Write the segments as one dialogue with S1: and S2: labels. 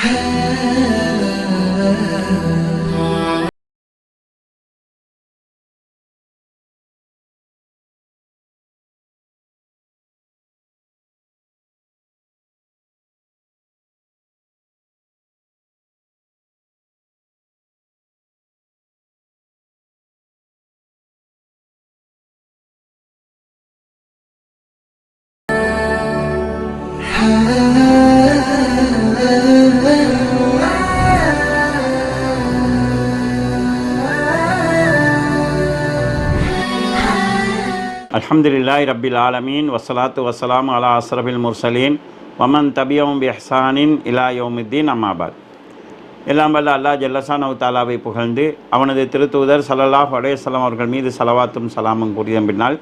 S1: Hey. அலமதுல்லாய் ரபில் ஆலமீன் வசலாத்து வசலாம் அலா அஸ்ரபில் முர்சலீன் வமன் தபியம் பிஹ்சானின் இலா யோமுத்தீன் அம்மாபாத் எல்லாம் வல்ல அல்லாஹ் ஜல்லசானவு தாலாவை புகழ்ந்து அவனது திருத்தூதர் சல்லல்லாஹ் அலைஹி அவர்கள் மீது சலவாத்தும் சலாமும் கூறிய பின்னால்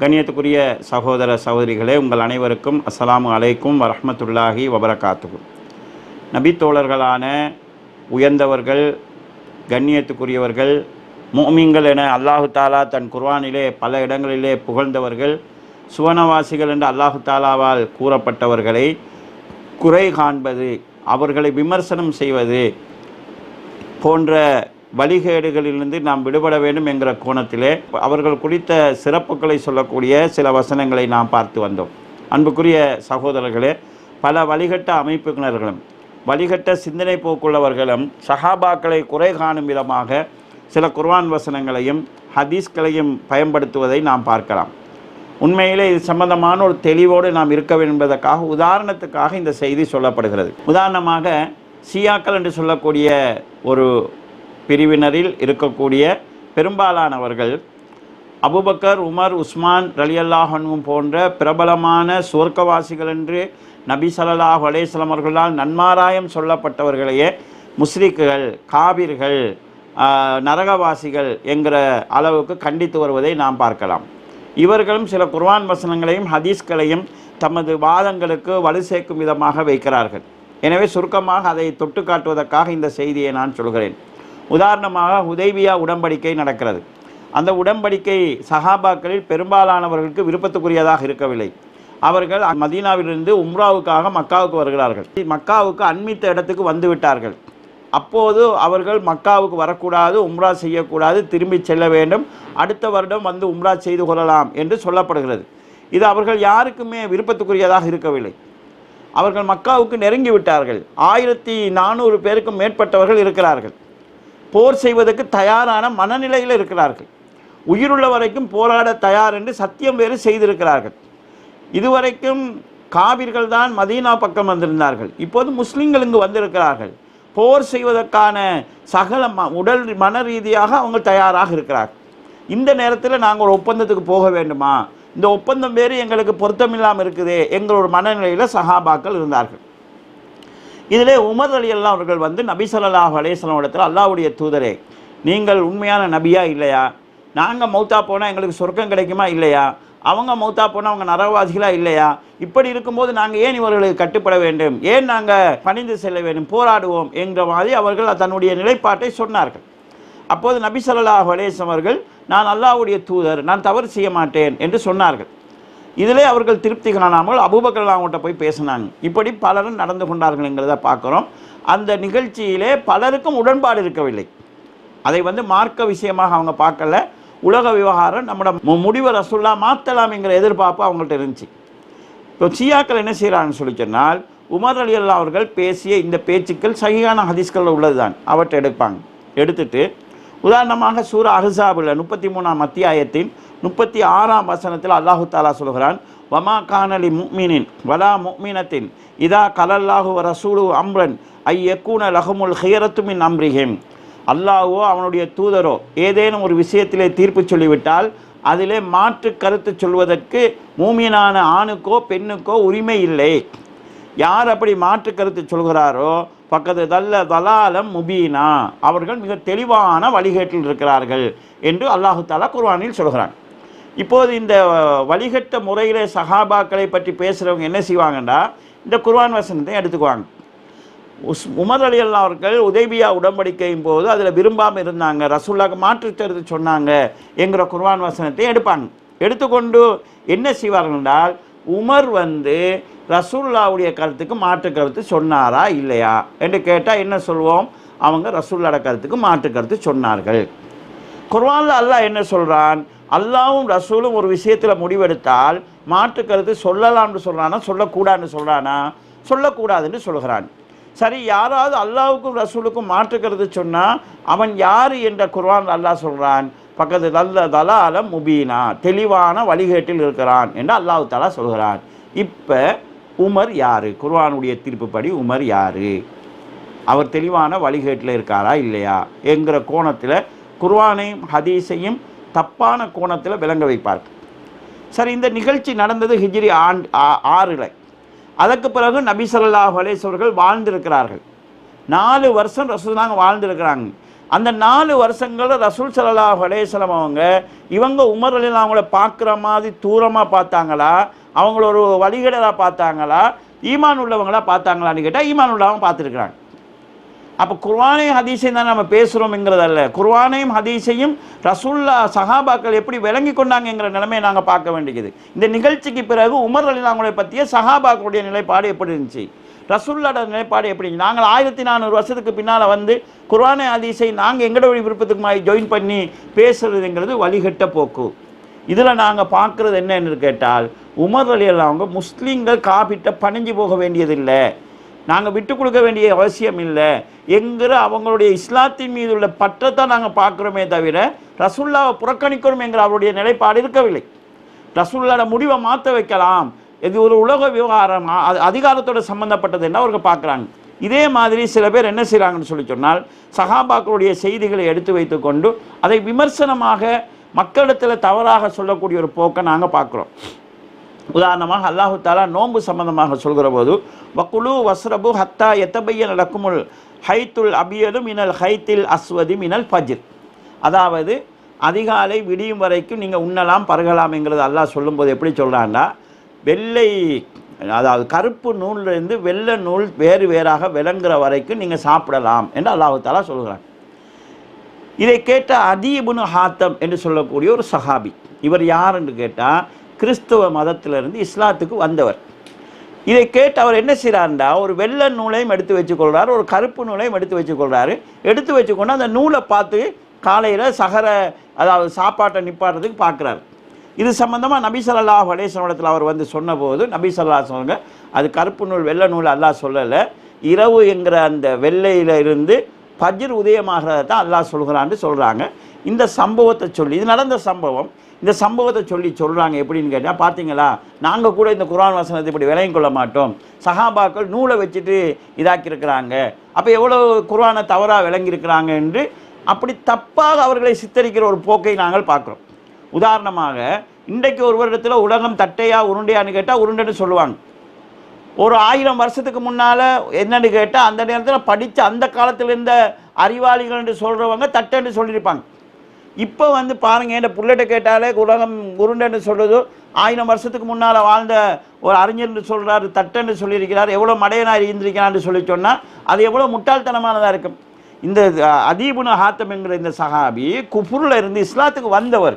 S1: கண்ணியத்துக்குரிய சகோதர சகோதரிகளே உங்கள் அனைவருக்கும் அஸ்லாம் அலைக்கும் வரஹ்மத்துல்லாஹி வபரகாத்துக்கும் நபித்தோழர்களான உயர்ந்தவர்கள் கண்ணியத்துக்குரியவர்கள் மோமிங்கள் என அல்லாஹு தாலா தன் குர்வானிலே பல இடங்களிலே புகழ்ந்தவர்கள் சுவனவாசிகள் என்று அல்லாஹு தாலாவால் கூறப்பட்டவர்களை குறை காண்பது அவர்களை விமர்சனம் செய்வது போன்ற வழிகேடுகளிலிருந்து நாம் விடுபட வேண்டும் என்கிற கோணத்திலே அவர்கள் குறித்த சிறப்புகளை சொல்லக்கூடிய சில வசனங்களை நாம் பார்த்து வந்தோம். அன்புக்குரிய சகோதரர்களே பல வழிகட்ட அமைப்பினர்களும் வழிகட்ட சிந்தனை போக்குள்ளவர்களும் சஹாபாக்களை குறை காணும் விதமாக சில குர்வான் வசனங்களையும் ஹதீஸ்களையும் பயன்படுத்துவதை நாம் பார்க்கலாம். உண்மையிலே இது சம்பந்தமான ஒரு தெளிவோடு நாம் இருக்க வேண்டும் என்பதற்காக உதாரணத்துக்காக இந்த செய்தி சொல்லப்படுகிறது. உதாரணமாக சியாக்கள் என்று சொல்லக்கூடிய ஒரு பிரிவினரில் இருக்கக்கூடிய பெரும்பாலானவர்கள் அபுபக்கர் உமர் உஸ்மான் ரலியல்லாஹனும் போன்ற பிரபலமான சுவர்க்கவாசிகள் என்று நபி ஸல்லல்லாஹு அலேஸ்லம் அவர்களால் நன்மாராயம் சொல்லப்பட்டவர்களையே முஸ்லிக்குகள் காபிர்கள் நரகவாசிகள் என்கிற அளவுக்கு கண்டித்து வருவதை நாம் பார்க்கலாம். இவர்களும் சில குர்வான் வசனங்களையும் ஹதீஸ்களையும் தமது வாதங்களுக்கு வலு சேர்க்கும் விதமாக வைக்கிறார்கள். எனவே சுருக்கமாக அதை தொட்டு காட்டுவதற்காக இந்த செய்தியை நான் சொல்கிறேன். உதாரணமாக உதவியா உடன்படிக்கை நடக்கிறது. அந்த உடன்படிக்கை சஹாபாக்களில் பெரும்பாலானவர்களுக்கு விருப்பத்துக்குரியதாக இருக்கவில்லை. அவர்கள் மதீனாவிலிருந்து உம்ராவுக்காக மக்காவுக்கு வருகிறார்கள். மக்காவுக்கு அண்மித்த இடத்துக்கு வந்துவிட்டார்கள் அப்போது அவர்கள் மக்காவுக்கு வரக்கூடாது உம்ரா செய்யக்கூடாது திரும்பி செல்ல வேண்டும். அடுத்த வருடம் வந்து உம்ரா செய்து கொள்ளலாம் என்று சொல்லப்படுகிறது. இது அவர்கள் யாருக்குமே விருப்பத்துக்குரியதாக இருக்கவில்லை. அவர்கள் மக்காவுக்கு நெருங்கி விட்டார்கள். ஆயிரத்தி நானூறு பேருக்கும் மேற்பட்டவர்கள் இருக்கிறார்கள். போர் செய்வதற்கு தயாரான மனநிலையில் இருக்கிறார்கள். உயிருள்ள வரைக்கும் போராட தயார் என்று சத்தியம் வேறு செய்திருக்கிறார்கள். இதுவரைக்கும் காவிர்கள் தான் மதீனா பக்கம் வந்திருந்தார்கள். இப்போது முஸ்லீம்கள் இங்கு வந்திருக்கிறார்கள். போர் செய்வதற்கான சகல ம உடல் மன ரீதியாக அவங்க தயாராக இருக்கிறார். இந்த நேரத்தில் நாங்கள் ஒரு ஒப்பந்தத்துக்கு போக வேண்டுமா? இந்த ஒப்பந்தம் வேறு எங்களுக்கு பொருத்தமில்லாமல் இருக்குது எங்களோட மனநிலையில் சஹாபாக்கள் இருந்தார்கள். இதிலே உமர் அலி அல்லா அவர்கள் வந்து நபி ஸல்லல்லாஹு அலேஸ்லாம் இடத்தில் இடத்துல தூதரே நீங்கள் உண்மையான நபியா இல்லையா? நாங்கள் மௌத்தா போனால் எங்களுக்கு சொர்க்கம் கிடைக்குமா? இல்லையா. அவங்க மௌத்தா போனால் அவங்க நரகவாசிகளா? இல்லையா. இப்படி இருக்கும்போது நாங்கள் ஏன் இவர்களுக்கு கட்டுப்பட வேண்டும்? ஏன் நாங்கள் பணிந்து செல்ல வேண்டும்? போராடுவோம் என்ற மாதிரி அவர்கள் தன்னுடைய நிலைப்பாட்டை சொன்னார்கள். அப்போது நபி ஸல்லல்லாஹு அலைஹி அவர்கள் நான் அல்லாவுடைய தூதர். நான் தவறு செய்ய மாட்டேன் என்று சொன்னார்கள். இதிலே அவர்கள் திருப்தி காணாமல் அபூபக்கர் அவங்கள்ட்ட போய் பேசினாங்க. இப்படி பலரும் நடந்து கொண்டார்கள் என்கிறத பார்க்குறோம். அந்த நிகழ்ச்சியிலே பலருக்கும் உடன்பாடு இருக்கவில்லை. அதை வந்து மார்க்க விஷயமாக அவங்க பார்க்கல. உலக விவகாரம் நம்மளோட மு- முடிவை ரசுல்லா மாற்றலாம்ங்கிற எதிர்பார்ப்பு அவங்கள்ட்ட இருந்துச்சு. இப்போ சியாக்கள் என்ன செய்கிறாங்கன்னு சொல்லி சொன்னால் உமர் அலி அல்லா அவர்கள் பேசிய இந்த பேச்சுக்கள் சகியான ஹதீஸ்கள் உள்ளதுதான். அவற்றை எடுப்பாங்க. எடுத்துட்டு உதாரணமாக சூரா அஹ்ஸாபுல முப்பத்தி மூணாம் அத்தியாயத்தின் முப்பத்தி ஆறாம் வசனத்தில் அல்லாஹு தாலா சொல்கிறான் வமா கானலி முக்மினின் வலா முக்மினத்தின் இதா கலல்லாஹு ரசூலு அம்ரன் ஐ எக்கூன லஹமுல் ஹியரத்துமின் அம்ரிஹிம். அல்லாஹோ அவனுடைய தூதரோ ஏதேனும் ஒரு விஷயத்திலே தீர்ப்பு சொல்லிவிட்டால் அதிலே மாற்று கருத்து சொல்வதற்கு மூமியனான ஆணுக்கோ பெண்ணுக்கோ உரிமை இல்லை. யார் அப்படி மாற்று கருத்து சொல்கிறாரோ பக்கத்து தல்ல தலாலம் முபீனா அவர்கள் மிக தெளிவான வழிகேட்டில் இருக்கிறார்கள் என்று அல்லாஹு தாலா குர்வானில் சொல்கிறான். இப்போது இந்த வழிகட்ட முறையிலே சஹாபாக்களை பற்றி பேசுகிறவங்க என்ன செய்வாங்கன்னா இந்த குர்வான் வசனத்தை எடுத்துக்குவாங்க. உஸ் உமர் அலி அல்லா அவர்கள் உதய்பியா உடன்படிக்கையும் போது அதில் விரும்பாமல் இருந்தாங்க. ரசூல்லாக்கு மாற்று கருத்து சொன்னாங்க என்கிற குர்வான் வசனத்தை எடுப்பாங்க. எடுத்துக்கொண்டு என்ன செய்வார்கள் என்றால் உமர் வந்து ரசூல்லாவுடைய கருத்துக்கு மாற்று கருத்து சொன்னாரா இல்லையா என்று கேட்டால் என்ன சொல்வோம்? அவங்க ரசூல்லாட கருத்துக்கு மாற்று கருத்து சொன்னார்கள். குர்வானில் அல்லாஹ் என்ன சொல்கிறான் அல்லாவும் ரசூலும் ஒரு விஷயத்தில் முடிவெடுத்தால் மாற்று கருத்து சொல்லலாம்னு சொல்கிறானா சொல்லக்கூடாதுன்னு சொல்கிறானா சொல்லக்கூடாதுன்னு சொல்கிறான். சரி யாராவது அல்லாவுக்கும் ரசூலுக்கும் மாற்றுக்கிறது சொன்னால் அவன் யார் என்ற குர்வான் அல்லாஹ் சொல்கிறான் பக்கத்து தல்ல தலால முபீனா தெளிவான வழிகேட்டில் இருக்கிறான் என்று அல்லாஹ் தாலா சொல்கிறான். இப்போ உமர் யார்? குர்வானுடைய தீர்ப்புப்படி உமர் யார்? அவர் தெளிவான வழிகேட்டில் இருக்காரா இல்லையா? என்கிற கோணத்தில் குர்வானையும் ஹதீஸையும் தப்பான கோணத்தில் விளங்க வைப்பார் சரி இந்த நிகழ்ச்சி நடந்தது ஹிஜ்ரி ஆண்டு ஆ- ஆறில். அதற்கு பிறகு நபி சொல்லாஹ் அலைஹி அவர்கள் வாழ்ந்திருக்கிறார்கள். நாலு வருஷம் ரசூலாங்க வாழ்ந்திருக்கிறாங்க. அந்த நாலு வருஷங்களில் ரசூல் சல்லாஹ் அலைஹி அவங்க இவங்க உமர் அலி அவங்கள பார்க்குற மாதிரி தூரமாக பார்த்தாங்களா? அவங்கள ஒரு வழிகடலாக பார்த்தாங்களா? ஈமான் உள்ளவங்களா பார்த்தாங்களான்னு கேட்டால் ஈமான் உள்ளவங்க பார்த்துருக்குறாங்க. அப்போ குர்வானையும் ஹதீஸையும் தான் நம்ம பேசுகிறோம்ங்கிறதல்ல குர்வானையும் ஹதீஸையும் ரசுல்லா சஹாபாக்கள் எப்படி விளங்கி கொண்டாங்கங்கிற நிலைமையை நாங்கள் பார்க்க வேண்டியது. இந்த நிகழ்ச்சிக்கு பிறகு உமர் அலி அவங்களை பற்றிய சஹாபாக்களுடைய நிலைப்பாடு எப்படி இருந்துச்சு? ரசுல்லோட நிலைப்பாடு எப்படி இருந்துச்சு? நாங்கள் ஆயிரத்தி நானூறு வருஷத்துக்கு பின்னால் வந்து குர்வானை ஹதீஸை நாங்கள் எங்களோட விருப்பத்துக்கு மாதிரி ஜாயின் பண்ணி பேசுறதுங்கிறது வழிகட்ட போக்கு. இதில் நாங்கள் பார்க்குறது என்னன்னு கேட்டால் உமர் அலி அவங்க முஸ்லீம்கள் காப்பிட்ட பணிஞ்சு போக வேண்டியதில்லை. நாங்கள் விட்டு கொடுக்க வேண்டிய அவசியம் இல்லை. என்கிற அவங்களுடைய இஸ்லாத்தின் மீது உள்ள பற்றத்தை நாங்கள் பார்க்குறோமே தவிர ரசுல்லாவை புறக்கணிக்கிறோம் என்கிற அவருடைய நிலைப்பாடு இருக்கவில்லை. ரசுல்லாட முடிவை மாற்ற வைக்கலாம். இது ஒரு உலக விவகாரம். அது அதிகாரத்தோட சம்மந்தப்பட்டது என்ன அவர்கள் பார்க்குறாங்க. இதே மாதிரி சில பேர் என்ன செய்கிறாங்கன்னு சொல்லி சொன்னால் சகாபாக்களுடைய செய்திகளை எடுத்து வைத்துக்கொண்டு அதை விமர்சனமாக மக்களிடத்தில் தவறாக சொல்லக்கூடிய ஒரு போக்கை நாங்கள் பார்க்குறோம். உதாரணமாக அல்லாஹு தாலா நோன்பு சம்பந்தமாக சொல்கிற போது வக்குழு வஸ்ரபு ஹத்தா எத்தபைய நடக்குமுல் ஹைத்துல் அபியலும் இனல் ஹைத்தில் அஸ்வதி மினல் ஃபஜ்ர். அதாவது அதிகாலை விடியும் வரைக்கும் நீங்கள் உண்ணலாம் பருகலாம்ங்கிறது அல்லாஹ் சொல்லும்போது எப்படி சொல்கிறான்னா வெள்ளை அதாவது கருப்பு நூல்லேருந்து வெள்ளை நூல் வேறு வேறாக விளங்குற வரைக்கும் நீங்கள் சாப்பிடலாம் என்று அல்லாஹு தாலா சொல்கிறாங்க இதை கேட்ட அதீபுனு ஹாத்தம் என்று சொல்லக்கூடிய ஒரு சஹாபி இவர் யார் என்று கேட்டால் கிறிஸ்துவ மதத்திலிருந்து இஸ்லாத்துக்கு வந்தவர். இதை கேட்டு அவர் என்ன செய்கிறாருண்டா ஒரு வெள்ளை நூலையும் எடுத்து வச்சுக்கொள்கிறார் ஒரு கருப்பு நூலையும் எடுத்து வச்சுக்கொள்கிறாரு எடுத்து வச்சுக்கொண்டு அந்த நூலை பார்த்து காலையில் சகர அதாவது சாப்பாட்டை நிப்பாடுறதுக்கு பார்க்குறாரு. இது சம்மந்தமாக நபி ஸல்லல்லாஹு அலைஹி அவர் வந்து சொன்னபோது நபி ஸல்லல்லாஹு சொல்லுங்க அது கருப்பு நூல் வெள்ளை நூல் அல்லாஹ் சொல்லலை. இரவு என்கிற அந்த வெள்ளையில் இருந்து பஜ்ர் உதயமாகிறத தான் அல்லாஹ் சொல்கிறான்னு சொல்கிறாங்க இந்த சம்பவத்தை சொல்லி இது நடந்த சம்பவம். இந்த சம்பவத்தை சொல்லி சொல்கிறாங்க எப்படின்னு கேட்டால் பார்த்தீங்களா நாங்கள் கூட இந்த குரான் வசனத்தை இப்படி விளையும் கொள்ள மாட்டோம். சஹாபாக்கள் நூலை வச்சுட்டு இதாக்கியிருக்கிறாங்க. அப்போ எவ்வளோ குரானை தவறாக விளங்கியிருக்கிறாங்க என்று அப்படி தப்பாக அவர்களை சித்தரிக்கிற ஒரு போக்கை நாங்கள் பார்க்குறோம். உதாரணமாக இன்றைக்கு ஒரு வருடத்தில் உலகம் தட்டையா உருண்டையான்னு கேட்டால் உருண்டைன்னு சொல்லுவாங்க. ஒரு ஆயிரம் வருஷத்துக்கு முன்னால் என்னன்னு கேட்டால் அந்த நேரத்தில் படித்த அந்த காலத்தில் இருந்த அறிவாளிகள் என்று சொல்கிறவங்க தட்டைன்னு சொல்லியிருப்பாங்க. இப்போ வந்து பாருங்கள் என் புள்ளட்ட கேட்டாலே உலகம் உருண்டைன்னு சொல்கிறது ஆயிரம் வருஷத்துக்கு முன்னால் வாழ்ந்த ஒரு அறிஞர்னு சொல்கிறாரு தட்டன்னு சொல்லியிருக்கிறார் எவ்வளோ மடையனாக இருந்திருக்கிறான்னு சொல்லி சொன்னால் அது எவ்வளோ முட்டாள்தனமானதாக இருக்கும். இந்த அதீபுன ஹாத்தம் என்கிற இந்த சஹாபி குஃபுரில் இருந்து இஸ்லாத்துக்கு வந்தவர்.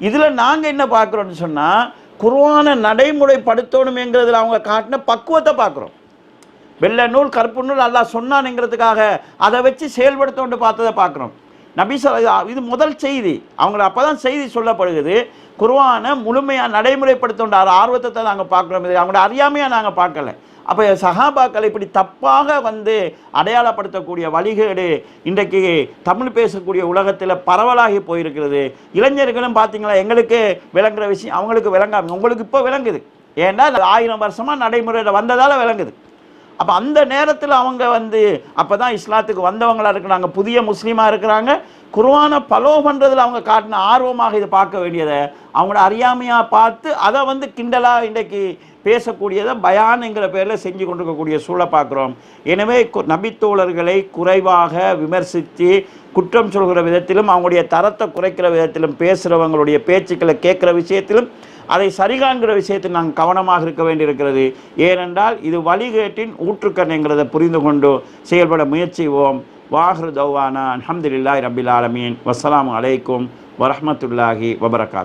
S1: இதில் நாங்கள் என்ன பார்க்குறோன்னு சொன்னால் குர்ஆனை நடைமுறைப்படுத்தணுமேங்கிறதுல அவங்க காட்டின பக்குவத்தை பார்க்குறோம் வெள்ளை நூல் கருப்பு நூல் அல்லா சொன்னானுங்கிறதுக்காக அதை வச்சு செயல்படுத்தோண்டு பார்த்ததை பார்க்குறோம் நபி இது முதல் செய்தி. அவங்கள அப்போ தான் செய்தி சொல்லப்படுகிறது. குர்ஆனை முழுமையாக நடைமுறைப்படுத்தோண்ட ஆர்வத்தை நாங்கள் பார்க்குறோம். இது அவங்களோட அறியாமையாக நாங்கள் பார்க்கல. அப்போ சஹாபாக்கள் இப்படி தப்பாக வந்து அடையாளப்படுத்தக்கூடிய வழிகேடு இன்றைக்கு தமிழ் பேசக்கூடிய உலகத்தில் பரவலாகி போயிருக்கிறது. இளைஞர்களும் பார்த்தீங்களா எங்களுக்கு விளங்குற விஷயம் அவங்களுக்கு விளங்காமல் உங்களுக்கு இப்போ விளங்குது. ஏன்னா ஆயிரம் வருஷமாக நடைமுறையில் வந்ததால் விளங்குது. அப்போ அந்த நேரத்தில் அவங்க வந்து அப்போ தான் இஸ்லாத்துக்கு வந்தவங்களா இருக்கிறாங்க புதிய முஸ்லீமாக இருக்கிறாங்க. குர்ஆனை பலோ பண்ணுறதுல அவங்க காட்டின ஆர்வமாக இதை பார்க்க வேண்டியதை அவங்களோட அறியாமையாக பார்த்து அதை வந்து கிண்டலாக இன்றைக்கு பேசக்கூடியதை பயானுங்கிற பேரில் செஞ்சு கொண்டிருக்கக்கூடிய சூழலை பார்க்குறோம். எனவே கு- நபித்தோழர்களை குறைவாக விமர்சித்து குற்றம் சொல்கிற விதத்திலும் அவங்களுடைய தரத்தை குறைக்கிற விதத்திலும் பேசுகிறவங்களுடைய பேச்சுக்களை கேட்குற விஷயத்திலும் அதை சரிகாண்கிற விஷயத்தில் நாங்கள் கவனமாக இருக்க வேண்டியிருக்கிறது. ஏனென்றால் இது வழிகேட்டின் ஊற்றுக்கண்ணுங்கிறதை புரிந்து கொண்டு செயல்பட முயற்சிவோம். வாஹ்ரு தௌவானா. அஹமதுல்லாய் ரபில் ஆலமீன். வசலாம் அலைக்கும் வரமத்துல்லாஹி வபரகாத்.